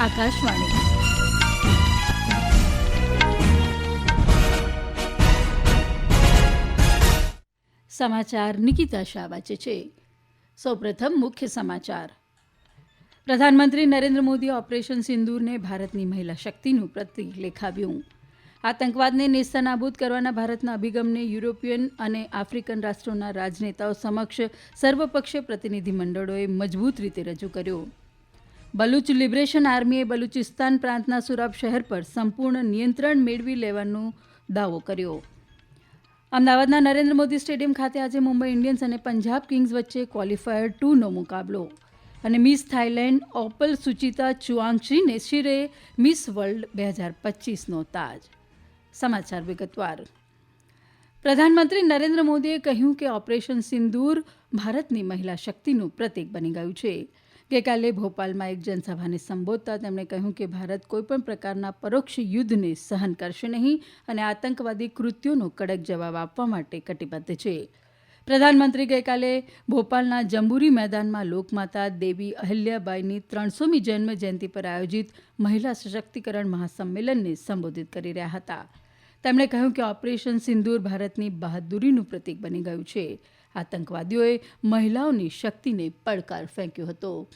આકાશવાણી. સમાચાર નિકિતા શાહ વાંચે છે. સૌપ્રથમ મુખ્ય સમાચાર. પ્રધાનમંત્રી નરેન્દ્ર મોદીએ ઓપરેશન સિંદૂરને ભારતની મહિલા શક્તિનું પ્રતીક લેખાવ્યું. આતંકવાદને નેસ્તનાબૂદ કરવાના ભારતના અભિગમને યુરોપિયન અને આફ્રિકન રાષ્ટ્રોના રાજનેતાઓ સમક્ષ સર્વપક્ષીય પ્રતિનિધિ મંડળોએ મજબૂત રીતે રજૂ કર્યો. બલુચ લિબરેશન આર્મીએ બલુચિસ્તાન પ્રાંતના સુરાબ શહેર પર સંપૂર્ણ નિયંત્રણ મેળવી લેવાનો દાવો કર્યો. અમદાવાદના નરેન્દ્ર મોદી સ્ટેડિયમ ખાતે આજે મુંબઈ ઇન્ડિયન્સ અને પંજાબ કિંગ્સ વચ્ચે ક્વોલિફાયર ટુનો મુકાબલો. અને મિસ થાઇલેન્ડ ઓપલ સુચિતા ચુઆંગશીને શિરે મિસ વર્લ્ડ બે હજાર પચીસનો તાજ. સમાચાર વિગતવાર. પ્રધાનમંત્રી નરેન્દ્ર મોદીએ કહ્યું કે ઓપરેશન સિંદૂર ભારતની મહિલા શક્તિનું પ્રતીક બની ગયું છે. ગઈકાલે ભોપાલમાં એક જનસભાને સંબોધતા તેમણે કહ્યું કે ભારત કોઈપણ પ્રકારના પરોક્ષ યુદ્ધને સહન કરશે નહીં અને આતંકવાદી કૃત્યોનો કડક જવાબ આપવા માટે કટિબદ્ધ છે. પ્રધાનમંત્રી ગઈકાલે ભોપાલના જંબુરી મેદાનમાં લોકમાતા દેવી અહિલ્યાબાઈની ત્રણસોમી જન્મ જયંતિ પર આયોજિત મહિલા સશક્તિકરણ મહાસંમેલનને સંબોધિત કરી રહ્યા હતા. તેમણે કહ્યું કે ઓપરેશન સિંદૂર ભારતની બહાદુરીનું પ્રતીક બની ગયું છે. આતંકવાદીઓએ મહિલાઓની શક્તિને પડકાર ફેંક્યો હતો.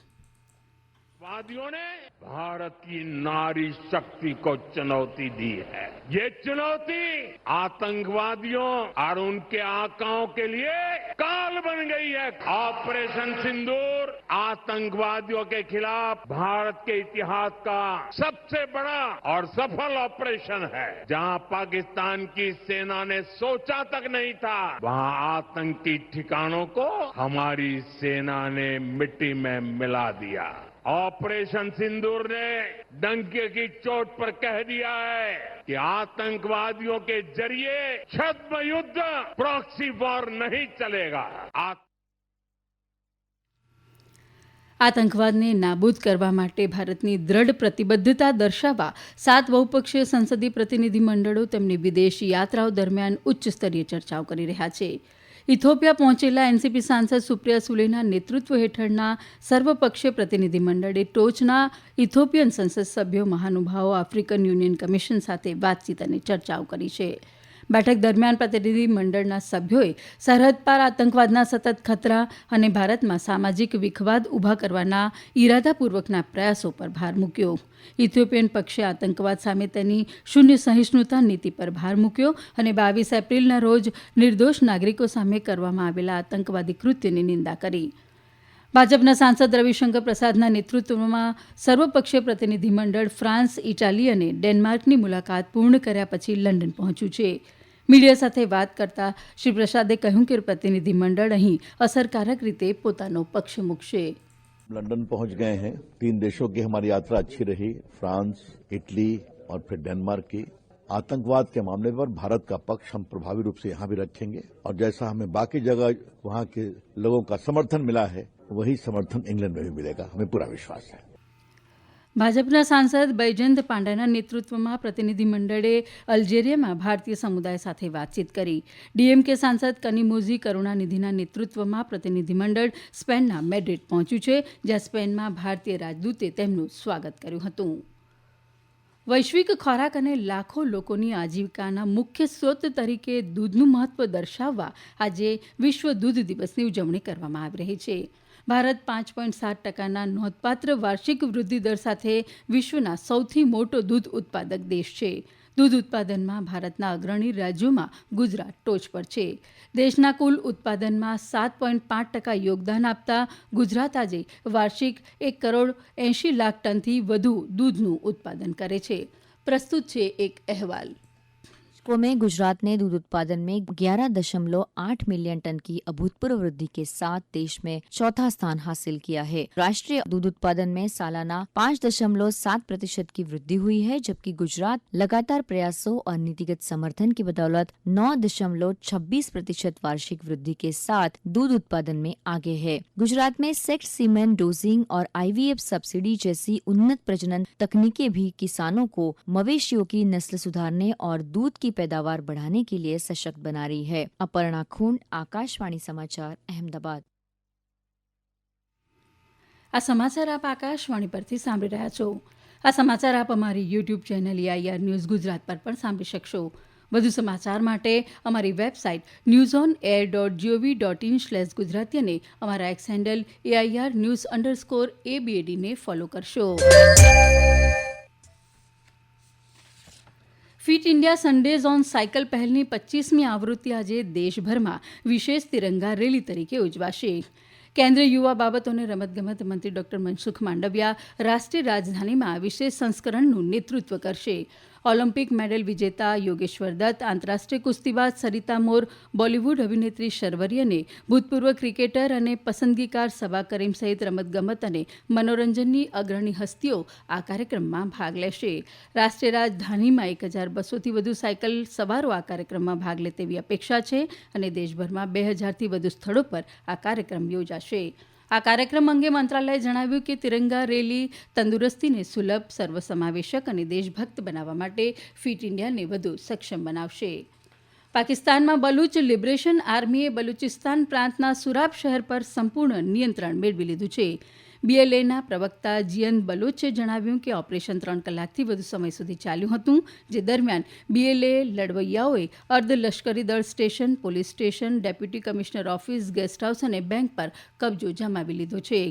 वादियों ने भारत की नारी शक्ति को चुनौती दी है। ये चुनौती आतंकवादियों और उनके आकाओं के लिए काल बन गई है। ऑपरेशन सिंदूर आतंकवादियों के खिलाफ भारत के इतिहास का सबसे बड़ा और सफल ऑपरेशन है। जहाँ पाकिस्तान की सेना ने सोचा तक नहीं था, वहाँ आतंकी ठिकानों को हमारी सेना ने मिट्टी में मिला दिया। ऑपरेशन सिंदूर ने डंके की चोट पर कह दिया है कि आतंकवादियों के जरिए छद्म युद्ध प्रॉक्सी वॉर नहीं चलेगा आ- આતંકવાદને નાબૂદ કરવા માટે ભારતની દ્રઢ પ્રતિબદ્ધતા દર્શાવવા સાત બહુપક્ષીય સંસદીય પ્રતિનિધિ મંડળો તેમની વિદેશ યાત્રાઓ દરમિયાન ઉચ્ચ સ્તરીય ચર્ચાઓ કરી રહ્યા છે ઇથોપિયા પહોંચેલા એનસીપી સાંસદ સુપ્રિયા સુલેના નેતૃત્વ હેઠળના સર્વપક્ષીય પ્રતિનિધિ મંડળે ટોચના ઇથોપિયન સંસદ સભ્યો મહાનુભાવો આફ્રિકન યુનિયન કમિશન સાથે વાતચીત અને ચર્ચાઓ કરી છે. બેઠક દરમિયાન પ્રતિનિધિ મંડળના સભ્યોએ સરહદ પાર આતંકવાદના સતત ખતરા અને ભારતમાં સામાજિક વિખવાદ ઊભા કરવાના ઇરાદાપૂર્વકના પ્રયાસો પર ભાર મૂક્યો. ઇથિયોપિયન પક્ષે આતંકવાદ સામે તેની શૂન્ય સહિષ્ણુતા નીતિ પર ભાર મૂક્યો અને બાવીસ એપ્રિલના રોજ નિર્દોષ નાગરિકો સામે કરવામાં આવેલા આતંકવાદી કૃત્યની નિંદા કરી. ભાજપના સાંસદ રવિશંકર પ્રસાદના નેતૃત્વમાં સર્વપક્ષીય પ્રતિનિધિમંડળ ફ્રાન્સ, ઇટાલી અને ડેનમાર્કની મુલાકાત પૂર્ણ કર્યા પછી લંડન પહોંચ્યું છે. મીડિયા સાથે વાત કરતા શ્રી પ્રસાદે કહ્યું કે પ્રતિનિધિમંડળ અહીં અસરકારક રીતે પોતાનો પક્ષ મૂકશે लंदन पहुंच गए हैं तीन देशों की हमारी यात्रा अच्छी रही फ्रांस इटली और फिर डेनमार्क की आतंकवाद के मामले पर भारत का पक्ष हम प्रभावी रूप से यहां भी रखेंगे और जैसा हमें बाकी जगह वहां के लोगों का समर्थन मिला है वही समर्थन इंग्लैंड में भी मिलेगा हमें पूरा विश्वास है ભાજપના સાંસદ બૈજયંત પાંડાના નેતૃત્વમાં પ્રતિનિધિમંડળે અલ્જેરિયામાં ભારતીય સમુદાય સાથે વાતચીત કરી. ડીએમકે સાંસદ કનિમોઝી કરુણાનિધિના નેતૃત્વમાં પ્રતિનિધિમંડળ સ્પેનના મેડ્રિડ પહોંચ્યું છે, જ્યાં સ્પેનમાં ભારતીય રાજદૂતે તેમનું સ્વાગત કર્યું હતું. વૈશ્વિક ખોરાક અને લાખો લોકોની આજીવિકાના મુખ્ય સ્ત્રોત તરીકે દૂધનું મહત્વ દર્શાવવા આજે વિશ્વ દૂધ દિવસની ઉજવણી કરવામાં આવી રહી છે. ભારત પાંચ પોઈન્ટ સાત ટકાના નોંધપાત્ર વાર્ષિક વૃદ્ધિ દર સાથે વિશ્વના સૌથી મોટો દૂધ ઉત્પાદક દેશ છે. દૂધ ઉત્પાદનમાં ભારતના અગ્રણી રાજ્યોમાં ગુજરાત ટોચ પર છે. દેશના કુલ ઉત્પાદનમાં સાત પોઈન્ટ પાંચ ટકા યોગદાન આપતા ગુજરાત આજે વાર્ષિક એક કરોડ એંશી લાખ ટનથી વધુ દૂધનું ઉત્પાદન કરે છે. પ્રસ્તુત છે એક અહેવાલ. को में गुजरात ने दूध उत्पादन में ग्यारह दशमलव आठ मिलियन टन की अभूतपूर्व वृद्धि के साथ देश में चौथा स्थान हासिल किया है। राष्ट्रीय दूध उत्पादन में सालाना पाँच दशमलव सात प्रतिशत की वृद्धि हुई है, जबकि गुजरात लगातार प्रयासों और नीतिगत समर्थन की बदौलत नौ दशमलव छब्बीस प्रतिशत वार्षिक वृद्धि के साथ दूध उत्पादन में आगे है। गुजरात में सेक्ट सीमेंट डोजिंग और आईवीएफ सब्सिडी जैसी उन्नत प्रजनन तकनीकें भी किसानों को मवेशियों की नस्ल सुधारने और दूध की पैदावार बढ़ाने के लिए सशक्त बना रही है अपर्णा खूंड आकाशवाणी समाचार अहमदाबाद આ સમાચાર આપ આકાશવાણી પરથી સાંભળી રહ્યા છો આ સમાચાર આપ અમારી YouTube channel AIR news Gujarat પર પણ સાંભળી શકશો વધુ સમાચાર માટે અમારી website news on air dot gov dot in slash Gujarati અને અમારા X handle AIR news underscore એબીએડીને follow કરશો Fit India Sundays on Cycle પહેલની પચીસમી આવૃત્તિ આજે દેશભરમાં વિશેષ તિરંગા રેલી તરીકે ઉજવાશે. કેન્દ્રીય યુવા બાબતો અને રમતગમત મંત્રી ડોક્ટર મનસુખ માંડવિયા રાષ્ટ્રીય રાજધાનીમાં વિશેષ સંસ્કરણનું નેતૃત્વ કરશે. ઓલિમ્પિક મેડલ વિજેતા યોગેશ્વર દત્ત, આંતરરાષ્ટ્રીય કુસ્તીબાજ સરિતા મોર, બોલિવૂડ અભિનેત્રી શર્વરી અને ભૂતપૂર્વ ક્રિકેટર અને પસંદગીકાર સબા કરીમ સહિત રમતગમત અને મનોરંજનની અગ્રણી હસ્તીઓ આ કાર્યક્રમમાં ભાગ લેશે. રાષ્ટ્રીય રાજધાનીમાં એક હજાર બસોથી વધુ સાયકલ સવારો આ કાર્યક્રમમાં ભાગ લે તેવી અપેક્ષા છે અને દેશભરમાં બે હજારથી વધુ સ્થળો પર આ કાર્યક્રમ યોજાશે. આ કાર્યક્રમ અંગે મંત્રાલયે જણાવ્યું કે તિરંગા રેલી તંદુરસ્તીને સુલભ, સર્વસમાવેશક અને દેશભક્ત બનાવવા માટે ફિટ ઇન્ડિયાને વધુ સક્ષમ બનાવશે. પાકિસ્તાનમાં બલુચ લિબરેશન આર્મીએ બલુચિસ્તાન પ્રાંતના સુરાબ શહેર પર સંપૂર્ણ નિયંત્રણ મેળવી લીધું છે. બીએલએના પ્રવક્તા જીયન બલોચે જણાવ્યું કે ઓપરેશન ત્રણ કલાકથી વધુ સમય સુધી ચાલ્યું હતું, જે દરમિયાન બીએલએ લડવૈયાઓએ અર્ધલશ્કરી દળ station, police station, deputy commissioner office, guest house અને બેંક પર કબજો જમાવી લીધો છે.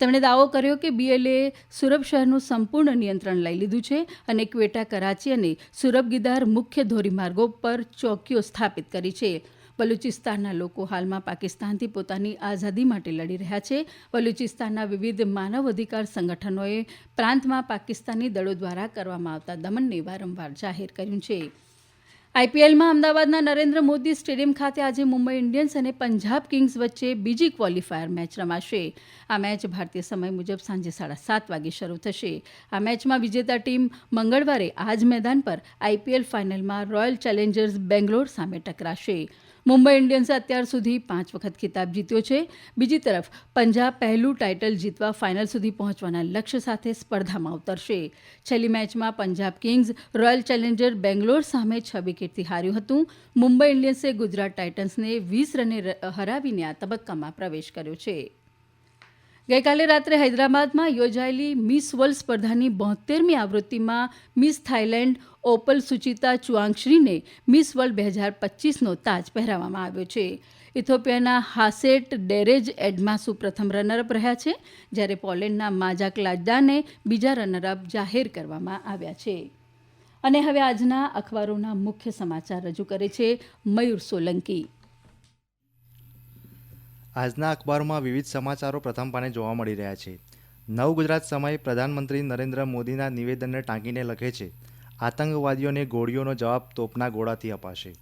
તેમણે દાવો કર્યો કે બીએલએ સુરબ શહેરનું સંપૂર્ણ નિયંત્રણ લઈ લીધું છે અને ક્વેટા કરાચી અને સુરબ ગિદાર મુખ્ય ધોરીમાર્ગો પર ચોકીઓ સ્થાપિત કરી છે. બલુચિસ્તાનના લોકો હાલમાં પાકિસ્તાનથી પોતાની આઝાદી માટે લડી રહ્યા છે. બલુચિસ્તાનના વિવિધ માનવ અધિકાર સંગઠનોએ પ્રાંતમાં પાકિસ્તાની દળો દ્વારા કરવામાં આવતા દમનને વારંવાર જાહેર કર્યું છે. આઈપીએલમાં અમદાવાદના નરેન્દ્ર મોદી સ્ટેડિયમ ખાતે આજે મુંબઈ ઇન્ડિયન્સ અને પંજાબ કિંગ્સ વચ્ચે બીજી ક્વોલિફાયર મેચ રમાશે. આ મેચ ભારતીય સમય મુજબ સાંજે સાડા સાત વાગે શરૂ થશે. આ મેચમાં વિજેતા ટીમ મંગળવારે આ જ મેદાન પર આઈપીએલ ફાઇનલમાં રોયલ ચેલેન્જર્સ બેંગ્લોર સામે ટકરાશે. મુંબઈ ઇન્ડિયન્સે અત્યાર સુધી પાંચ વખત ખિતાબ જીત્યો છે. બીજી તરફ, પંજાબ પહેલું ટાઇટલ જીતવા ફાઇનલ સુધી પહોંચવાના લક્ષ્ય સાથે સ્પર્ધામાં ઉતરશે. છેલ્લી મેચમાં Punjab Kings, Royal Challenger Bangalore સામે છ વિકેટથી હાર્યું હતું. મુંબઈ ઇન્ડિયન્સે ગુજરાત ટાઇટન્સને વીસ રને હરાવીને આ તબક્કામાં પ્રવેશ કર્યો છે. ગઈકાલે રાત્રે હૈદરાબાદમાં યોજાયેલી મિસ વર્લ્ડ સ્પર્ધાની બોતેરમી આવૃત્તિમાં મિસ થાઇલેન્ડ ઓપલ સુચિતા ચુઆંગશ્રીને મિસ વર્લ્ડ બે હજાર પચીસનો તાજ પહેરાવવામાં આવ્યો છે. ઇથોપિયાના હાસેટ ડેરેજ એડમાસુ પ્રથમ રનરઅપ રહ્યા છે, જ્યારે પોલેન્ડના માજા ક્લાજદાને બીજા રનરઅપ જાહેર કરવામાં આવ્યા છે. અને હવે આજના અખબારોના મુખ્ય સમાચાર રજૂ કરે છે મયુર સોલંકી. આજના અખબારોમાં વિવિધ સમાચારો પ્રથમ પાને જોવા મળી રહ્યા છે. નવ ગુજરાત સમય પ્રધાનમંત્રી નરેન્દ્ર મોદીના નિવેદનને ટાંકીને લખે છે, આતંકવાદીઓને ગોળીઓનો જવાબ તોપના ગોળાથી અપાશે.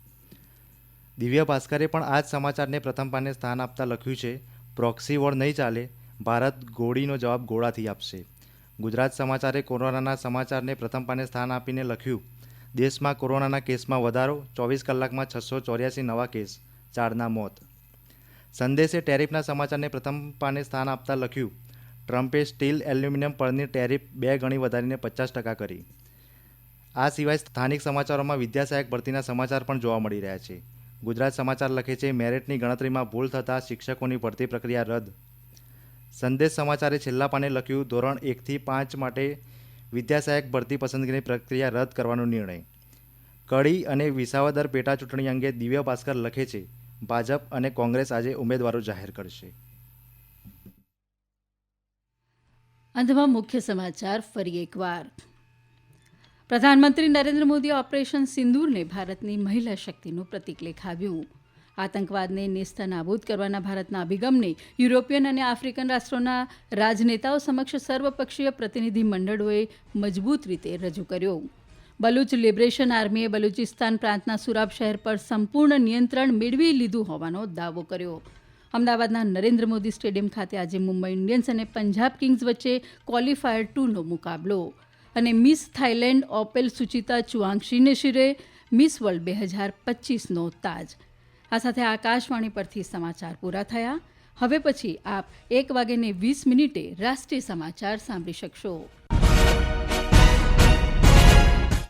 દિવ્ય ભાસ્કરે પણ આ જ સમાચારને પ્રથમ પાને સ્થાન આપતા લખ્યું છે, પ્રોક્સી વોર નહીં ચાલે, ભારત ગોળીનો જવાબ ગોળાથી આપશે. ગુજરાત સમાચારે કોરોનાના સમાચારને પ્રથમ પાને સ્થાન આપીને લખ્યું, દેશમાં કોરોનાના કેસમાં વધારો, ચોવીસ કલાકમાં છસો ચોર્યાસી નવા કેસ, ચારના મોત. સંદેશે ટેરિફના સમાચારને પ્રથમ પાને સ્થાન આપતા લખ્યું, ટ્રમ્પે સ્ટીલ એલ્યુમિનિયમ પરની ટેરિફ બે ગણી વધારીને પચાસ ટકા કરી. આ સિવાય સ્થાનિક સમાચારોમાં વિદ્યાસહાયક ભરતીના સમાચાર પણ જોવા મળી રહ્યા છે. ગુજરાત સમાચાર લખે છે, મેરિટની ગણતરીમાં ભૂલ થતાં શિક્ષકોની ભરતી પ્રક્રિયા રદ. સંદેશ સમાચારે છેલ્લા પાને લખ્યું, ધોરણ એકથી પાંચ માટે વિદ્યાસહાયક ભરતી પસંદગીની પ્રક્રિયા રદ કરવાનો નિર્ણય. કડી અને વિસાવદર પેટા ચૂંટણી અંગે દિવ્ય ભાસ્કર લખે છે ભાજપ અને કોંગ્રેસ આજે ઉમેદવારો જાહેર કરશે. અંતમાં મુખ્ય સમાચાર ફરી એકવાર. પ્રધાનમંત્રી નરેન્દ્ર મોદીએ ઓપરેશન સિંદૂરને ભારતની મહિલા શક્તિનું પ્રતીક લેખાવ્યું. આતંકવાદને નેસ્તનાબૂદ કરવાના ભારતના અભિગમને યુરોપિયન અને આફ્રિકન રાષ્ટ્રોના રાજનેતાઓ સમક્ષ સર્વપક્ષીય પ્રતિનિધિ મંડળોએ મજબૂત રીતે રજૂ કર્યો. બલુચ લિબરેશન આર્મીએ બલુચિસ્તાન પ્રાંતના સુરાબ શહેર પર સંપૂર્ણ નિયંત્રણ મેળવી લીધું હોવાનો દાવો કર્યો. અમદાવાદના નરેન્દ્ર મોદી સ્ટેડિયમ ખાતે આજે મુંબઈ ઇન્ડિયન્સ અને પંજાબ કિંગ્સ વચ્ચે ક્વોલિફાયર ટુનો મુકાબલો અને મિસ થાઇલેન્ડ ઓપેલ સુચિતા ચુઆંગશીને શિરે મિસ વર્લ્ડ બે હજાર પચીસનો તાજ. આ સાથે આકાશવાણી પરથી સમાચાર પૂરા થયા. હવે પછી આપ એક વાગ્યે વીસ મિનિટે રાષ્ટ્રીય સમાચાર સાંભળી શકશો.